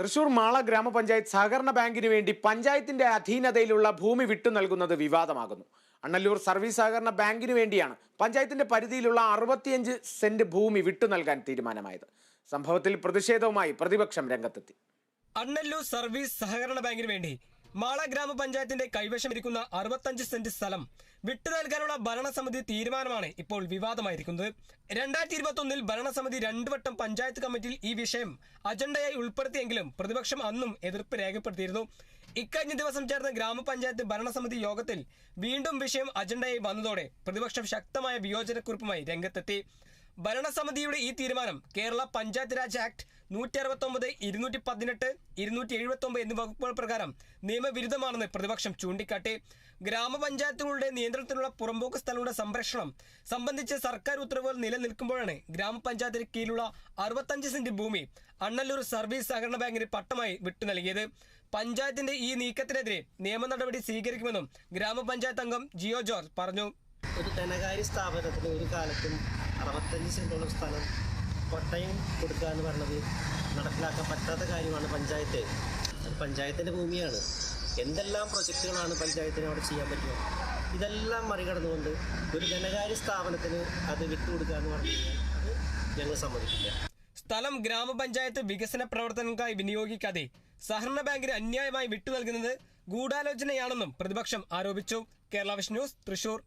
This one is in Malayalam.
തൃശൂർ മാള ഗ്രാമപഞ്ചായത്ത് സഹകരണ ബാങ്കിന് വേണ്ടി പഞ്ചായത്തിന്റെ അധീനതയിലുള്ള ഭൂമി വിട്ടു നൽകുന്നത് വിവാദമാകുന്നു. അണ്ണല്ലൂർ സർവീസ് സഹകരണ ബാങ്കിന് വേണ്ടിയാണ് പഞ്ചായത്തിന്റെ പരിധിയിലുള്ള അറുപത്തിയഞ്ച് സെന്റ് ഭൂമി വിട്ടു നൽകാൻ തീരുമാനമായത്. സംഭവത്തിൽ പ്രതിഷേധവുമായി പ്രതിപക്ഷം രംഗത്തെത്തി. അണ്ണല്ലൂർ സർവീസ് സഹകരണ ബാങ്കിന് വേണ്ടി മാള ഗ്രാമപഞ്ചായത്തിന്റെ കൈവശമിരിക്കുന്ന അറുപത്തഞ്ച് സെന്റ് സ്ഥലം വിട്ടു നൽകാനുള്ള ഭരണസമിതി തീരുമാനമാണ് ഇപ്പോൾ വിവാദമായിരിക്കുന്നത്. രണ്ടായിരത്തി ഇരുപത്തി ഒന്നിൽ ഭരണസമിതി രണ്ടുവട്ടം പഞ്ചായത്ത് കമ്മിറ്റിയിൽ ഈ വിഷയം അജണ്ടയായി ഉൾപ്പെടുത്തിയെങ്കിലും പ്രതിപക്ഷം അന്നും എതിർപ്പ് രേഖപ്പെടുത്തിയിരുന്നു. ഇക്കഴിഞ്ഞ ദിവസം ചേർന്ന ഗ്രാമപഞ്ചായത്ത് ഭരണസമിതി യോഗത്തിൽ വീണ്ടും വിഷയം അജണ്ടയായി വന്നതോടെ പ്രതിപക്ഷം ശക്തമായ വിയോജനക്കുറിപ്പുമായി രംഗത്തെത്തി. ഭരണസമിതിയുടെ ഈ തീരുമാനം കേരള പഞ്ചായത്ത് രാജ് ആക്ട് നൂറ്റി അറുപത്തൊമ്പത് ഇരുന്നൂറ്റി പതിനെട്ട് ഇരുന്നൂറ്റി എഴുപത്തി ഒമ്പത് എന്നീ വകുപ്പുകൾ പ്രകാരം നിയമവിരുദ്ധമാണെന്ന് പ്രതിപക്ഷം ചൂണ്ടിക്കാട്ടി. ഗ്രാമപഞ്ചായത്തുകളുടെ നിയന്ത്രണത്തിലുള്ള പുറമ്പോക്ക് സ്ഥലങ്ങളുടെ സംരക്ഷണം സംബന്ധിച്ച് സർക്കാർ ഉത്തരവുകൾ നിലനിൽക്കുമ്പോഴാണ് ഗ്രാമപഞ്ചായത്തിന് കീഴിലുള്ള അറുപത്തഞ്ച് സെന്റ് ഭൂമി അണ്ണല്ലൂർ സർവീസ് സഹകരണ ബാങ്കിന് പട്ടമായി വിട്ടു നൽകിയത്. പഞ്ചായത്തിന്റെ ഈ നീക്കത്തിനെതിരെ നിയമ നടപടി സ്വീകരിക്കുമെന്നും ഗ്രാമപഞ്ചായത്ത് അംഗം ജിയോ ജോർജ് പറഞ്ഞു. ഒരു ധനകാര്യ സ്ഥാപനത്തിന് ഒരു കാലത്തും അറുപത്തഞ്ച് സെന്റോളം സ്ഥലം പട്ടയം കൊടുക്കുക എന്ന് പറയുന്നത് നടപ്പിലാക്കാൻ പറ്റാത്ത കാര്യമാണ് പഞ്ചായത്ത്. അത് പഞ്ചായത്തിന്റെ ഭൂമിയാണ്. എന്തെല്ലാം പ്രൊജക്റ്റുകളാണ് പഞ്ചായത്തിന് അവിടെ ചെയ്യാൻ പറ്റുക? ഇതെല്ലാം മറികടന്നുകൊണ്ട് ഒരു ധനകാര്യ സ്ഥാപനത്തിന് അത് വിട്ടുകൊടുക്കുക എന്ന് പറഞ്ഞു കഴിഞ്ഞാൽ അത് ഞങ്ങൾ സമ്മതിക്കില്ല. സ്ഥലം ഗ്രാമപഞ്ചായത്ത് വികസന പ്രവർത്തനങ്ങൾക്കായി വിനിയോഗിക്കാതെ സഹകരണ ബാങ്കിന് അന്യായമായി വിട്ടു നൽകുന്നത് ഗൂഢാലോചനയാണെന്നും പ്രതിപക്ഷം ആരോപിച്ചു. കേരള വിഷ് ന്യൂസ് തൃശൂർ.